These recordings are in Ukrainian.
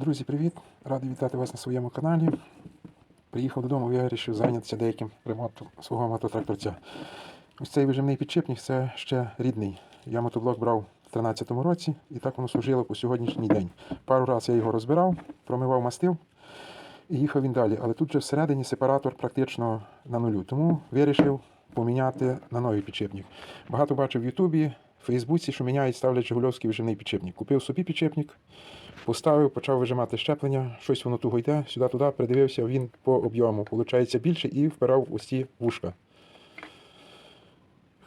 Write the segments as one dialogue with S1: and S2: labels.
S1: Друзі, привіт! Радий вітати вас на своєму каналі. Приїхав додому, я вирішив зайнятися деяким ремонтом свого мототракторця. Ось цей вижимний підшипник це ще рідний. Я мотоблок брав в 2013 році і так воно служило по сьогоднішній день. Пару разів я його розбирав, промивав мастил і їхав він далі. Але тут же всередині сепаратор практично на нулю. Тому вирішив поміняти на новий підшипник. Багато бачив в Ютубі, в Фейсбуці, що міняють, ставлять Жигульовський вижимний підшипник. Купив собі підшипник, поставив, почав вижимати щеплення, щось воно туго йде, сюди-туди, придивився, він по об'єму, виходить більше і впирав ось ці вушка.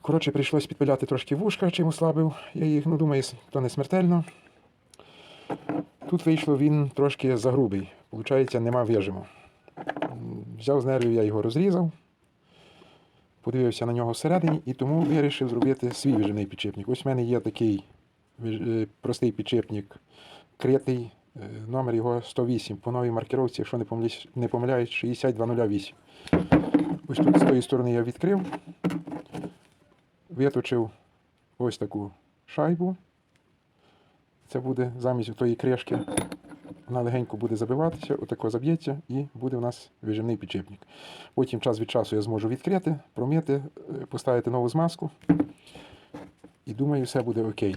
S1: Коротше, прийшлось підпиляти трошки вушка, чим ослабив. Я їх, ну думаю, то не смертельно. Тут вийшло він трошки загрубий, виходить, нема вижиму. Взяв з нервів, я його розрізав, подивився на нього всередині і тому вирішив зробити свій вижимний підшипник. Ось в мене є такий е, простий підшипник, критий, е, номер його 108, по новій маркировці, якщо не помиляюсь, не помиляюсь 60208. Ось тут з тої сторони я відкрив, виточив ось таку шайбу. Це буде замість тої кришки. Вона легенько буде забиватися, отако заб'ється, і буде у нас вижимний підшипник. Потім час від часу я зможу відкрити, промити, е, поставити нову змазку. І думаю, все буде окей.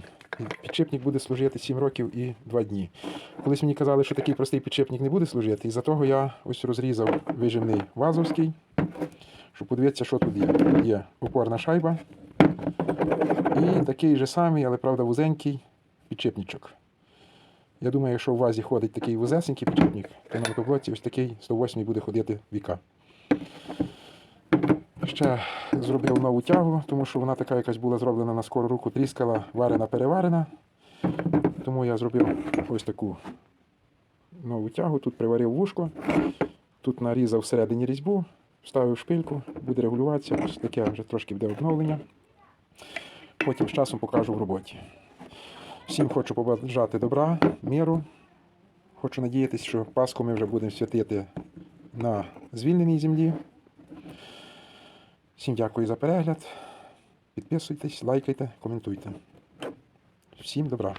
S1: Підшипник буде служити 7 років і 2 дні. Колись мені казали, що такий простий підшипник не буде служити, і за того я ось розрізав вижимний вазовський, щоб подивитися, що тут є. Є опорна шайба. І такий же самий, але правда вузенький підшипничок. Я думаю, якщо у вазі ходить такий вузесенький підшипник, то на мотоблоці ось такий 108 буде ходити віка. Ще зробив нову тягу, тому що вона така якась була зроблена на скору руку, тріскала, варена, переварена. Тому я зробив ось таку нову тягу. Тут приварив вушко, тут нарізав всередині різьбу, вставив шпильку, буде регулюватися. Ось таке вже трошки буде обновлення. Потім з часом покажу в роботі. Всім хочу побажати добра, миру. Хочу надіятися, що Пасху ми вже будемо святити на звільненій землі. Всім дякую за перегляд. Підписуйтесь, лайкайте, коментуйте. Всім добра.